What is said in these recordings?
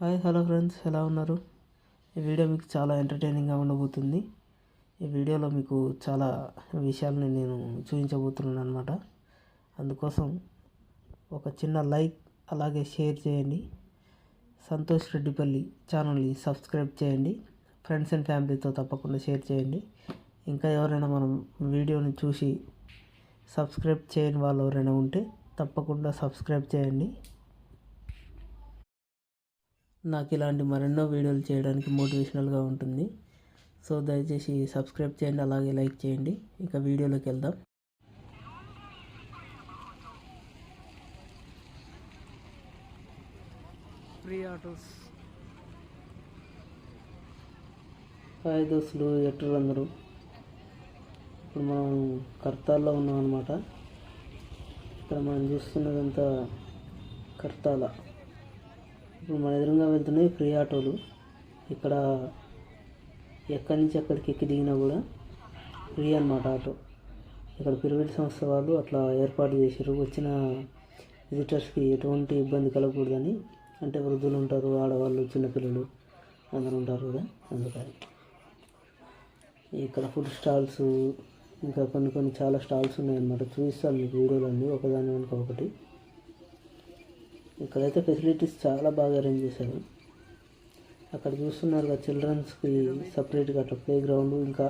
Hi hello friends ఎలా ఉన్నారు? ఈ వీడియో మీకు చాలా ఎంటర్టైనింగ్గా ఉండబోతుంది. ఈ వీడియోలో మీకు చాలా విషయాలని నేను చూపించబోతున్నాను అనమాట అందుకోసం ఒక చిన్న లైక్ అలాగే షేర్ చేయండి. సంతోష్ రెడ్డిపల్లి ఛానల్ని సబ్స్క్రైబ్ చేయండి. ఫ్రెండ్స్ అండ్ ఫ్యామిలీతో తప్పకుండా షేర్ చేయండి. ఇంకా ఎవరైనా మనం వీడియోని చూసి సబ్స్క్రైబ్ చేయని వాళ్ళు ఎవరైనా ఉంటే తప్పకుండా సబ్స్క్రైబ్ చేయండి. నాకు ఇలాంటి మరెన్నో వీడియోలు చేయడానికి మోటివేషనల్గా ఉంటుంది. సో దయచేసి సబ్స్క్రైబ్ చేయండి అలాగే లైక్ చేయండి. ఇక వీడియోలోకి వెళ్దాం. ఫ్రీ ఆటోస్ హాయ్ దోస్తులు ఎట్టు అందరూ? ఇప్పుడు మనం కర్తాల్లో ఉన్నాం అనమాట ఇక్కడ మనం చూస్తున్నదంతా కర్తాల. ఇప్పుడు మన ఎదురుగా వెళ్తున్నాయి ఫ్రీ ఆటోలు. ఇక్కడ ఎక్కడి నుంచి ఎక్కడికి ఎక్కి దిగినా కూడా ఫ్రీ అనమాట ఆటో. ఇక్కడ పిరమిడ్ సంస్థ వాళ్ళు అట్లా ఏర్పాటు చేశారు వచ్చిన విజిటర్స్కి ఎటువంటి ఇబ్బంది కలగకూడదని. అంటే వృద్ధులు ఉంటారు ఆడవాళ్ళు చిన్నపిల్లలు అందరూ ఉంటారు కదా అందుకని. ఇక్కడ ఫుడ్ స్టాల్స్ ఇంకా కొన్ని కొన్ని చాలా స్టాల్స్ ఉన్నాయన్నమాట. చూపిస్తాను మీకు వీడియోలన్నీ. ఒకదాని వెనుక ఒకటి. ఇక్కడైతే ఫెసిలిటీస్ చాలా బాగా అరేంజ్ చేశారు. అక్కడ చూస్తున్నారు కదా చిల్డ్రన్స్కి సపరేట్గా అట్లా ప్లే గ్రౌండ్ ఇంకా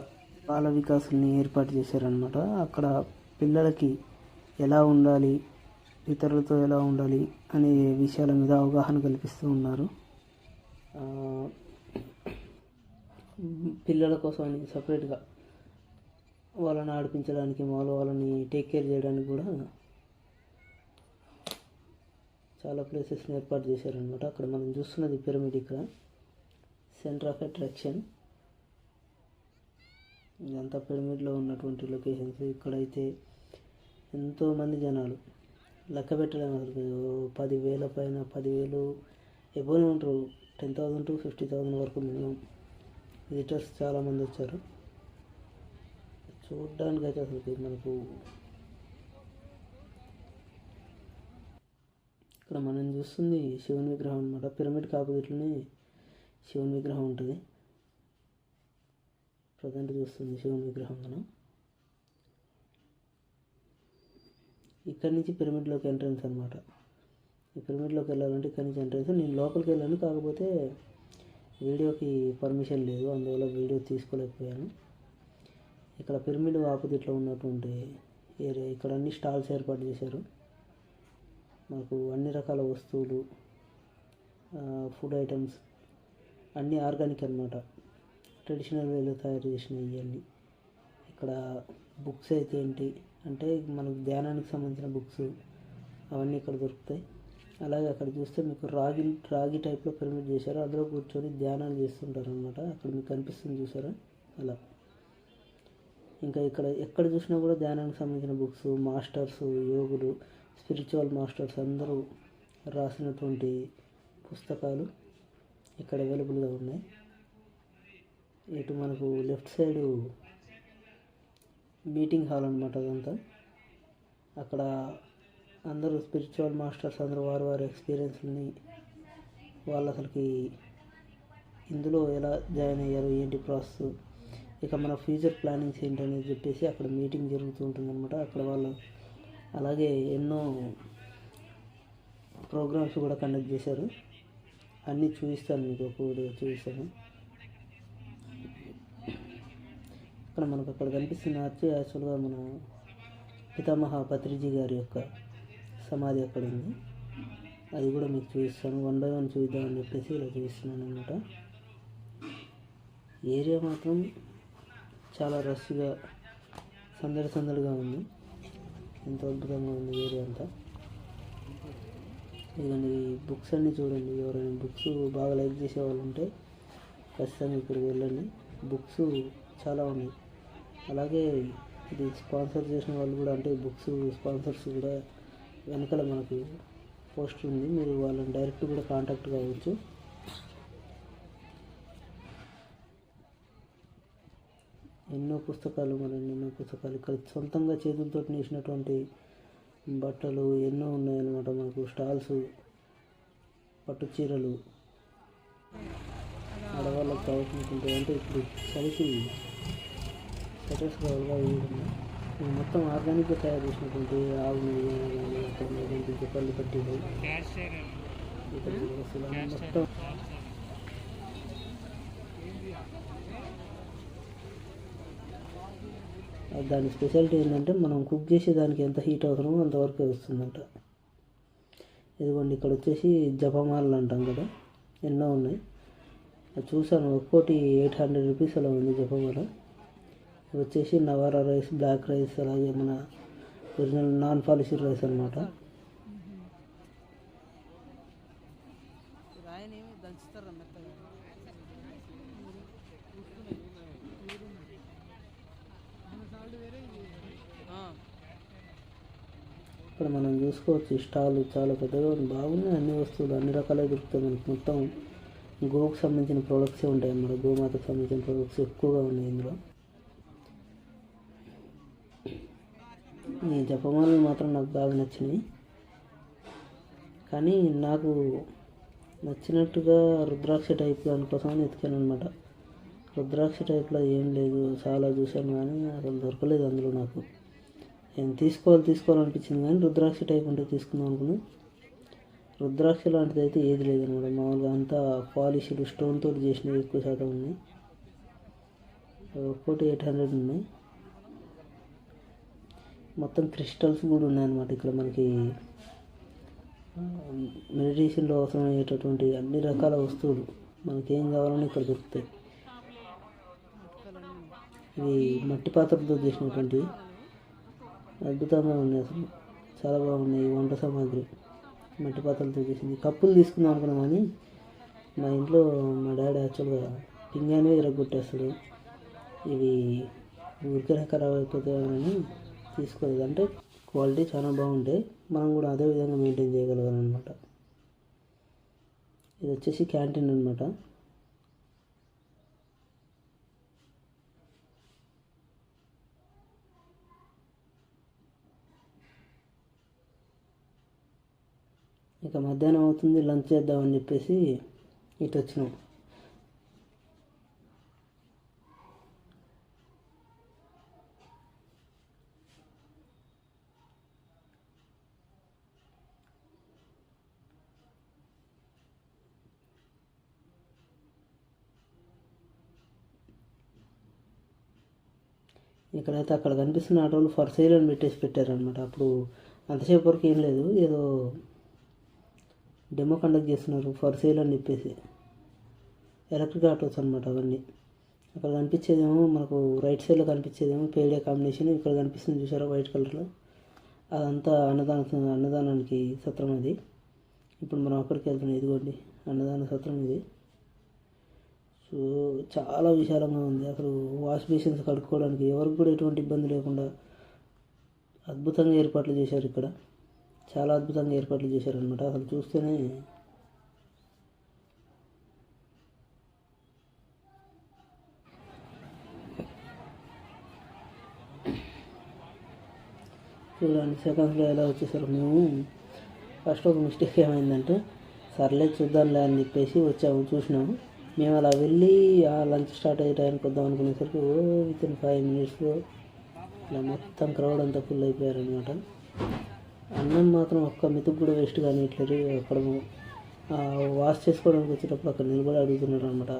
బాల వికాసుల్ని ఏర్పాటు చేశారనమాట అక్కడ పిల్లలకి ఎలా ఉండాలి ఇతరులతో ఎలా ఉండాలి అనే విషయాల మీద అవగాహన కల్పిస్తూ ఉన్నారు. పిల్లల కోసం అని సపరేట్గా వాళ్ళని ఆడిపించడానికి మాలో వాళ్ళని టేక్ కేర్ చేయడానికి కూడా చాలా ప్లేసెస్ని ఏర్పాటు చేశారనమాట అక్కడ మనం చూస్తున్నది పిరమిడ్ ఇక్కడ. సెంటర్ ఆఫ్ అట్రాక్షన్ ఇదంతా పిరమిడ్లో ఉన్నటువంటి లొకేషన్స్ ఇక్కడైతే ఎంతోమంది జనాలు. లెక్క పెట్టలేము అసలు పదివేల పైన పదివేలు ఎబోనే ఉంటారు. Ten thousand to fifty thousand వరకు మినిమం విజిటర్స్ చాలామంది వచ్చారు. చూడడానికి అయితే అసలు మనకు ఇక్కడ మనం చూస్తుంది శివుని విగ్రహం అనమాట పిరమిడ్కి ఆపోజిట్లోనే శివుని విగ్రహం ఉంటుంది. ప్రజెంట్ చూస్తుంది శివుని విగ్రహం మనం. ఇక్కడి నుంచి పిరమిడ్లోకి ఎంట్రన్స్ అనమాట ఈ పిరమిడ్లోకి వెళ్ళాలంటే ఇక్కడి నుంచి ఎంట్రన్స్. నేను లోపలికి వెళ్ళాను కాకపోతే వీడియోకి పర్మిషన్ లేదు. అందువల్ల వీడియో తీసుకోలేకపోయాను. ఇక్కడ పిరమిడ్ ఆపోజిట్లో ఉన్నటువంటి ఏరియా ఇక్కడ అన్ని స్టాల్స్ ఏర్పాటు చేశారు. మనకు అన్ని రకాల వస్తువులు ఫుడ్ ఐటమ్స్ అన్నీ ఆర్గానిక్ అనమాట ట్రెడిషనల్ వేలో తయారు చేసినవి ఇవన్నీ ఇక్కడ బుక్స్ అయితే ఏంటి అంటే మనకు ధ్యానానికి సంబంధించిన బుక్స్ అవన్నీ ఇక్కడ దొరుకుతాయి. అలాగే అక్కడ చూస్తే మీకు రాగి రాగి టైప్లో పిరమిడ్ చేశారు. అందులో కూర్చొని ధ్యానాలు చేస్తుంటారు అనమాట అక్కడ మీకు కనిపిస్తుంది చూసారా? అలా. ఇంకా ఇక్కడ ఎక్కడ చూసినా కూడా ధ్యానానికి సంబంధించిన బుక్స్ మాస్టర్స్ యోగులు స్పిరిచువల్ మాస్టర్స్ అందరూ రాసినటువంటి పుస్తకాలు ఇక్కడ అవైలబుల్గా ఉన్నాయి. ఇటు మనకు లెఫ్ట్ సైడు మీటింగ్ హాల్ అనమాట అదంతా. అక్కడ అందరూ స్పిరిచువల్ మాస్టర్స్ అందరూ వారి వారి ఎక్స్పీరియన్స్ని వాళ్ళు అసలుకి ఇందులో ఎలా జాయిన్ అయ్యారు ఏంటి ప్రాసెస్ ఇక మన ఫ్యూచర్ ప్లానింగ్స్ ఏంటనేది చెప్పేసి అక్కడ మీటింగ్ జరుగుతూ ఉంటుందన్నమాట. అక్కడ వాళ్ళు అలాగే ఎన్నో ప్రోగ్రామ్స్ కూడా కండక్ట్ చేశారు. అన్నీ చూపిస్తాను మీకు ఒక వీడియో చూపిస్తాను. ఇక్కడ మనకు అక్కడ కనిపిస్తున్న ఆర్చి యాక్చువల్గా మన పితామహ పత్రిజీ గారి యొక్క సమాధి అక్కడ ఉంది. అది కూడా మీకు చూపిస్తాను. వన్ బై వన్ చూద్దామని చెప్పేసి ఇలా చూపిస్తున్నాను అనమాట ఏరియా మాత్రం చాలా రష్గా సందడి సందడిగా ఉంది. ఎంతో అద్భుతంగా ఉంది ఏరియా అంతా. ఇదండి ఈ బుక్స్ అన్నీ చూడండి. ఎవరైనా బుక్స్ బాగా లైక్ చేసే వాళ్ళు ఉంటే ఖచ్చితంగా ఇక్కడికి వెళ్ళండి. బుక్స్ చాలా ఉన్నాయి. అలాగే ఇది స్పాన్సర్ చేసిన వాళ్ళు కూడా అంటే బుక్స్ స్పాన్సర్స్ కూడా వెనకాల మనకు పోస్ట్ ఉంది. మీరు వాళ్ళని డైరెక్ట్ కూడా కాంటాక్ట్ కావచ్చు. ఎన్నో పుస్తకాలు మరి ఎన్నో పుస్తకాలు ఇక్కడ సొంతంగా చేతులతో నేసినటువంటి బట్టలు ఎన్నో ఉన్నాయన్నమాట మనకు. స్టాల్స్ పట్టు చీరలు. వాళ్ళకి కావాల్సినటువంటి అంటే ఇప్పుడు చలికి స్వెటర్స్ కావాలిగా మొత్తం ఆర్గానిక్గా తయారు చేసినటువంటి ఆవు నెయ్యి కానీ అక్కడ పల్లి పట్టీలు ఇక్కడ మొత్తం దాని స్పెషాలిటీ ఏంటంటే మనం కుక్ చేసేదానికి ఎంత హీట్ అవసరమో అంతవరకే వస్తుందంట. ఇదిగోండి ఇక్కడ వచ్చేసి జపమాలలు అంటాం కదా ఎన్నో ఉన్నాయి. అది చూసాను ఒక్కోటి ఎయిట్ హండ్రెడ్ రూపీస్ అలా ఉంది జపమాల. వచ్చేసి నవారా రైస్ బ్లాక్ రైస్ అలాగే మన ఒరిజినల్ నాన్ పాలిషర్ రైస్ అనమాట ఇక్కడ మనం చూసుకోవచ్చు స్టాల్ చాలా పెద్దగా ఉంది. బాగున్నాయి అన్ని వస్తువులు అన్ని రకాలే దొరుకుతాయి మనకు. మొత్తం గోకు సంబంధించిన ప్రోడక్ట్సే ఉంటాయి అన్నమాట. గోమాతకు సంబంధించిన ప్రోడక్ట్స్ ఎక్కువగా ఉన్నాయి ఇందులో. ఈ జపమాలలు మాత్రం నాకు బాగా నచ్చినాయి. కానీ నాకు నచ్చినట్టుగా రుద్రాక్ష టైప్ దానికోసమని ఎతికాను అనమాట రుద్రాక్ష టైప్లో ఏం లేదు. చాలా చూశాను కానీ అసలు దొరకలేదు అందులో నాకు. నేను తీసుకోవాలి తీసుకోవాలనిపించింది కానీ రుద్రాక్ష టైప్ ఉంటే తీసుకుందాం అనుకున్నాను రుద్రాక్ష లాంటిది అయితే ఏది లేదనమాట. మామూలుగా అంతా పాలిష్డ్ స్టోన్ తోటి చేసినవి ఎక్కువ శాతం ఉన్నాయి. ఒక్కోటి ఎయిట్ హండ్రెడ్ ఉన్నాయి. మొత్తం క్రిస్టల్స్ కూడా ఉన్నాయన్నమాట ఇక్కడ మనకి. మెడిటేషన్లో అవసరమయ్యేటటువంటి అన్ని రకాల వస్తువులు మనకేం కావాలని ఇక్కడ దొరుకుతాయి. ఇవి మట్టి పాత్రలతో చేసినటువంటి అద్భుతంగా ఉంది అసలు. చాలా బాగున్నాయి ఈ వంట సామాగ్రి. మట్టి పాత్రలతో చేసింది కప్పులు తీసుకుందాం అనుకున్నాం కానీ మా ఇంట్లో మా డాడీ యాక్చువల్గా పింగానే ఇరగొట్టేస్తాడు ఇవి ఊరికనే ఖరాబ్ అయిపోతాయని తీసుకోలేదు. అంటే క్వాలిటీ చాలా బాగుంటాయి మనం కూడా అదే విధంగా మెయింటైన్ చేయగలగాలన్నమాట. ఇది వచ్చేసి క్యాంటీన్ అనమాట ఇక మధ్యాహ్నం అవుతుంది లంచ్ చేద్దామని చెప్పేసి ఇటు వచ్చినాం ఇక్కడైతే అక్కడ కనిపిస్తున్న ఆటోలు ఫర్ సేల్ అని పెట్టేసి పెట్టారనమాట అప్పుడు అంతసేపు వరకు ఏం లేదు ఏదో డెమో కండక్ట్ చేస్తున్నారు ఫర్ సేల్ అని చెప్పేసి. ఎలక్ట్రిక్ ఆటోస్ అనమాట అవన్నీ. అక్కడ కనిపించేదేమో మనకు రైట్ సైడ్లో కనిపించేదేమో పేడే కాంబినేషన్ ఇక్కడ కనిపిస్తుంది చూసారా వైట్ కలర్లో అదంతా అన్నదాన అన్నదానానికి సత్రం అది. ఇప్పుడు మనం అక్కడికి వెళ్తున్నాం ఇదిగోండి అన్నదాన సత్రం ఇది. సో చాలా విశాలంగా ఉంది. అసలు వాష్ బేసిన్స్ కడుక్కోవడానికి ఎవరికి కూడా ఎటువంటి ఇబ్బంది లేకుండా అద్భుతంగా ఏర్పాట్లు చేశారు ఇక్కడ. చాలా అద్భుతంగా ఏర్పాట్లు చేశారనమాట అసలు చూస్తేనే చూడండి సెకండ్స్లో ఎలా వచ్చేసారు మేము. ఫస్ట్ ఒక మిస్టేక్ ఏమైందంటే సర్లే చూద్దాంలే అని చెప్పేసి వచ్చాము చూసినాము. మేము అలా వెళ్ళి ఆ లంచ్ స్టార్ట్ అయ్యే టైంకి వద్దాం అనుకునేసరికి ఓ విత్ ఇన్ ఫైవ్ మినిట్స్లో ఇలా మొత్తం క్రౌడ్ అంతా ఫుల్ అయిపోయారనమాట అన్నం మాత్రం ఒక్క మెతుకు కూడా వేస్ట్ కానిట్లేదు అక్కడ వాష్ చేసుకోవడానికి వచ్చేటప్పుడు అక్కడ నిలబడి అడుగుతున్నాడు అనమాట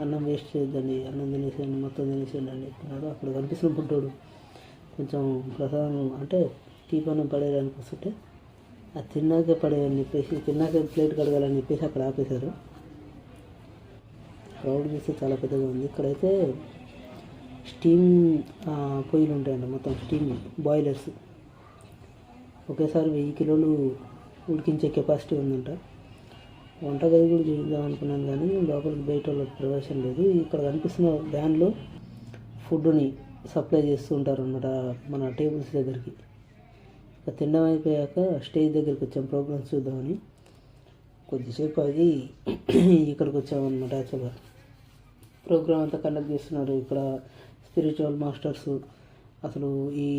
అన్నం వేస్ట్ చేయొద్దండి అన్నం తినేసేయండి మొత్తం తినేసేయండి అని అక్కడ కనిపిస్తున్న పుట్టాడు కొంచెం ప్రసాదం అంటే టీపన్నం పడేయడానికి వస్తుంటే అది తిన్నాకే పడేయని చెప్పేసి తిన్నాక ప్లేట్ కడగాలని చెప్పేసి అక్కడ ఆపేశారు. క్రౌడ్ చూస్తే చాలా పెద్దగా ఉంది. ఇక్కడైతే స్టీమ్ పొయ్యిలు ఉంటాయండి మొత్తం స్టీమ్ బాయిలర్స్ ఒకేసారి వెయ్యి కిలోలు ఉడికించే కెపాసిటీ ఉందంట. వంటగది కూడా చూద్దాం అనుకున్నాను కానీ లోపలికి బయట వాళ్ళకి ప్రవేశం లేదు. ఇక్కడ కనిపిస్తున్న వ్యాన్లో ఫుడ్ని సప్లై చేస్తూ ఉంటారు అన్నమాట మన టేబుల్స్ దగ్గరికి. ఇక తినడం అయిపోయాక స్టేజ్ దగ్గరికి వచ్చాం. ప్రోగ్రామ్స్ చూద్దామని. కొద్దిసేపు అది ఇక్కడికి వచ్చామన్నమాట యాక్చువల్గా. ప్రోగ్రామ్ అంతా కండక్ట్ చేస్తున్నారు ఇక్కడ స్పిరిచువల్ మాస్టర్స్. అసలు ఈ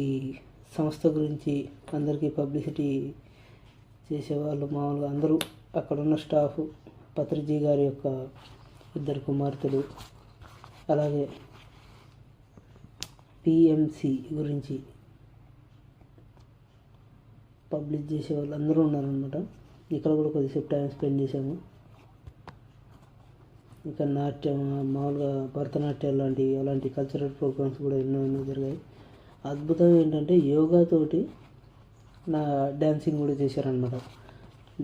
సంస్థ గురించి అందరికీ పబ్లిసిటీ చేసేవాళ్ళు మామూలుగా అందరూ. అక్కడ ఉన్న స్టాఫ్ పత్రిజీ గారి యొక్క ఇద్దరు కుమార్తెలు. అలాగే పిఎంసి గురించి పబ్లిష్ చేసే వాళ్ళు అందరూ ఉన్నారనమాట ఇక్కడ కూడా కొద్దిసేపు టైం స్పెండ్ చేశాము. ఇంకా నాట్యం మామూలుగా భరతనాట్యం లాంటివి అలాంటి కల్చరల్ ప్రోగ్రామ్స్ కూడా ఎన్నో ఎన్నో జరిగాయి. అద్భుతం ఏంటంటే యోగాతోటి నా డ్యాన్సింగ్ కూడా చేశారనమాట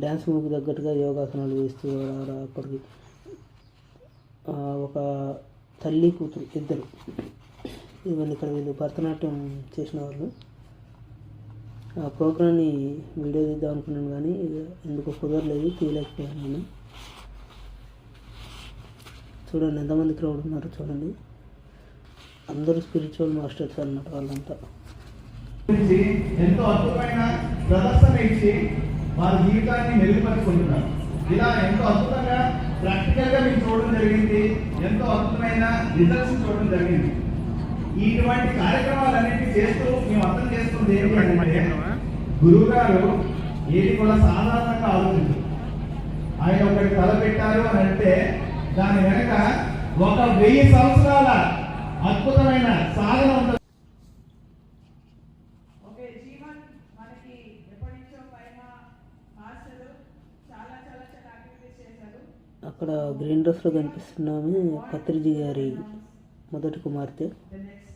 డ్యాన్స్ మూవ్కి తగ్గట్టుగా యోగాసనాలు వేస్తూ అప్పటికి ఒక తల్లి కూతురు ఇద్దరు. ఇవన్నీ ఇక్కడ వీళ్ళు భరతనాట్యం చేసిన వాళ్ళు. ఆ ప్రోగ్రామ్ని వీడియో తీద్దాం అనుకున్నాను కానీ ఇక ఎందుకో కుదరలేదు తీయలేకపోయాను నేను. చూడండి ఎంతమంది క్రౌడ్ ఉన్నారు చూడండి. అందరూ స్పిరిచువల్ మాస్టర్స్ అన్నమాట వాళ్ళంతా. ఎంతో అద్భుతమైన ప్రదర్శన ఇచ్చి వారి జీవితాన్ని మెరుగుపరుచుకుంటున్నారు. ఇలా ఎంతో అద్భుతంగా ప్రాక్టికల్గా మీకు చూడడం జరిగింది. ఎంతో అద్భుతమైన రిజల్ట్స్ చూడడం జరిగింది. ఇటువంటి కార్యక్రమాలన్నింటినీ చేస్తూ మేము అర్థం చేసుకుంది ఏంటంటే గురువు గారు ఏది కూడా సాధారణంగా ఆలోచించారు. ఆయన ఒకటి తలపెట్టారు అని అంటే దాని వెనక ఒక వెయ్యి సంవత్సరాల అద్భుతమైన సాధన ఉంటుంది ఓకే జీవన్ మనకి ఎప్పటి నుంచో పైన మాస్టర్ చాలా చాలా చాలా యాక్టివిటీస్ చేశారు. అక్కడ గ్రీన్ డ్రెస్లో కనిపిస్తున్నాము పత్రిజీ గారి మొదటి కుమార్తె ద నెక్స్ట్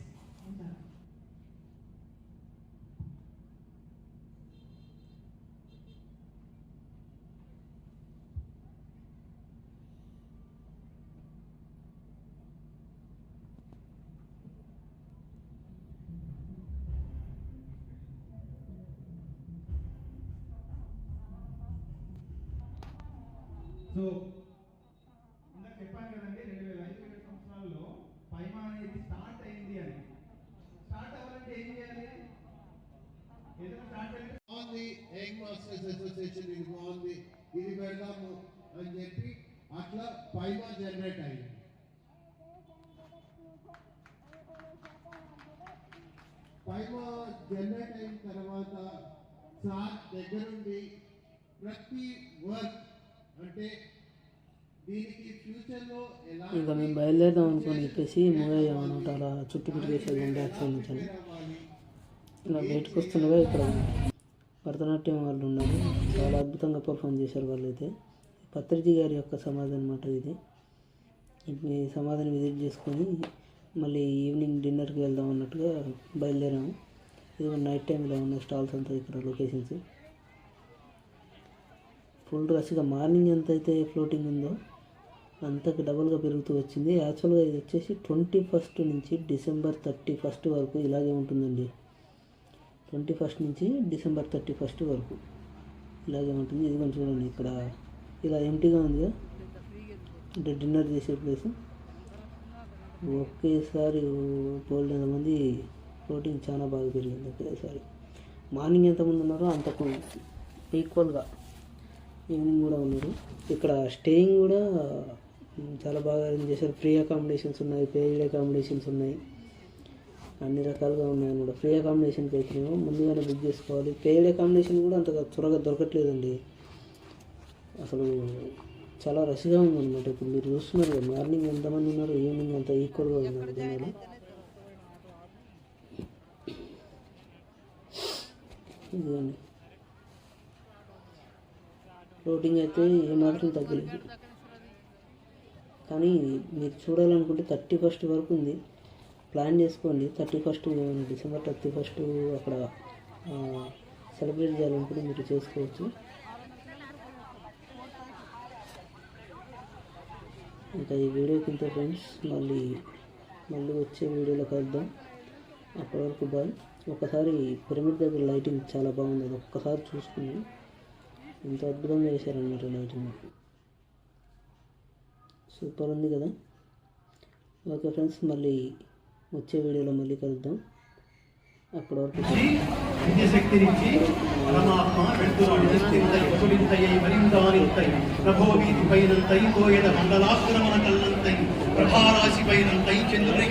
సో ఇందాక చెప్పాను కదండి రెండు వేల ఐదు వేల సంవత్సరాల్లో పైమా అనేది స్టార్ట్ అయింది అని స్టార్ట్ అవ్వాలంటే ఏం చేయాలి ఏదైనా స్టార్ట్ అయితే బాగుంది యంగ్ మాస్టర్స్ అసోసియేషన్ ఇది బాగుంది ఇది పెడదాము అని చెప్పి అట్లా పైమా జనరేట్ అయింది పైమా జనరేట్ అయిన తర్వాత సార్ దగ్గరుండి ప్రతి వర్క్ అంటే ఇంకా మేము బయలుదేరదాం అనుకోని చెప్పేసి మూవ్ అనమాట అలా చుట్టూ పెట్టేసి బ్యాక్స్ నుంచి ఇలా బయటకు వస్తుండగా ఇక్కడ భరతనాట్యం వాళ్ళు ఉన్నారు. చాలా అద్భుతంగా పర్ఫామ్ చేశారు వాళ్ళు అయితే పత్రిజీ గారి యొక్క సమాధి అనమాట ఇది. ఈ సమాధిని విజిట్ చేసుకొని మళ్ళీ ఈవినింగ్ డిన్నర్కి వెళ్దాం అన్నట్టుగా బయలుదేరాము. ఇది నైట్ టైంలో ఉన్న స్టాల్స్ అంతా ఇక్కడ లొకేషన్స్ ఫుల్ రష్గా మార్నింగ్ ఎంత అయితే ఫ్లోటింగ్ ఉందో అంతకు డబుల్గా పెరుగుతూ వచ్చింది. యాక్చువల్గా ఇది వచ్చేసి ట్వంటీ ఫస్ట్ నుంచి డిసెంబర్ థర్టీ ఫస్ట్ వరకు ఇలాగే ఉంటుందండి. ట్వంటీ ఫస్ట్ నుంచి డిసెంబర్ థర్టీ ఫస్ట్ వరకు ఇలాగే ఉంటుంది. ఇది కొంచెం చూడండి ఇక్కడ ఇలా ఎంటీగా ఉందిగా అంటే డిన్నర్ చేసే ప్లేస్ ఒకేసారి బోల్డ్ మంది ప్రోటీన్ చాలా బాగా పెరిగింది. ఒకేసారి మార్నింగ్ ఎంతమంది ఉన్నారో అంత ఈక్వల్గా ఈవినింగ్ కూడా ఉన్నారు. ఇక్కడ స్టేయింగ్ కూడా చాలా బాగా అరేంజ్ చేశారు. ఫ్రీ అకామిడేషన్స్ ఉన్నాయి. పెయిడ్ అకామిడేషన్స్ ఉన్నాయి. అన్ని రకాలుగా ఉన్నాయి అన్నమాట. ఫ్రీ అకామిడేషన్కి అయితేనేమో ముందుగానే బుక్ చేసుకోవాలి. పెయిడ్ అకామిడేషన్ కూడా అంతగా త్వరగా దొరకట్లేదండి. అసలు చాలా రష్గా ఉందన్నమాట. ఇప్పుడు మీరు చూస్తున్నారు మార్నింగ్ ఎంతమంది ఉన్నారు ఈవినింగ్ అంత ఈక్వల్గా ఉన్నారు జనాలు. ఇదిగోండి. ఫ్లోటింగ్ అయితే ఏమాత్రం తగ్గలేదు. కానీ మీరు చూడాలనుకుంటే థర్టీ ఫస్ట్ వరకు ఉంది. ప్లాన్ చేసుకోండి. Thirty first December thirty first అక్కడ సెలబ్రేట్ చేయాలనుకుంటే మీరు చేసుకోవచ్చు. ఇంకా ఈ వీడియోకి ఇంత ఫ్రెండ్స్ మళ్ళీ మళ్ళీ వచ్చే వీడియోలో కలుద్దాం. అప్పటి వరకు బాయ్. ఒకసారి పిరమిడ్ దగ్గర లైటింగ్ చాలా బాగుంది. అది ఒక్కసారి చూసుకుని ఎంత అద్భుతంగా చేశారన్నమాట లైటింగ్. సూపర్ ఉంది కదా. ఓకే ఫ్రెండ్స్ మళ్ళీ వచ్చే వీడియోలో మళ్ళీ కలుద్దాం. అప్పటి వరకు విద్యశక్తినిచ్చి పరమాత్మ మరిందానింతై ప్రభో పైనంతై కోయద మండలాసురమన కల్లంతై ప్రభారాశి పైనంతై చంద్రుని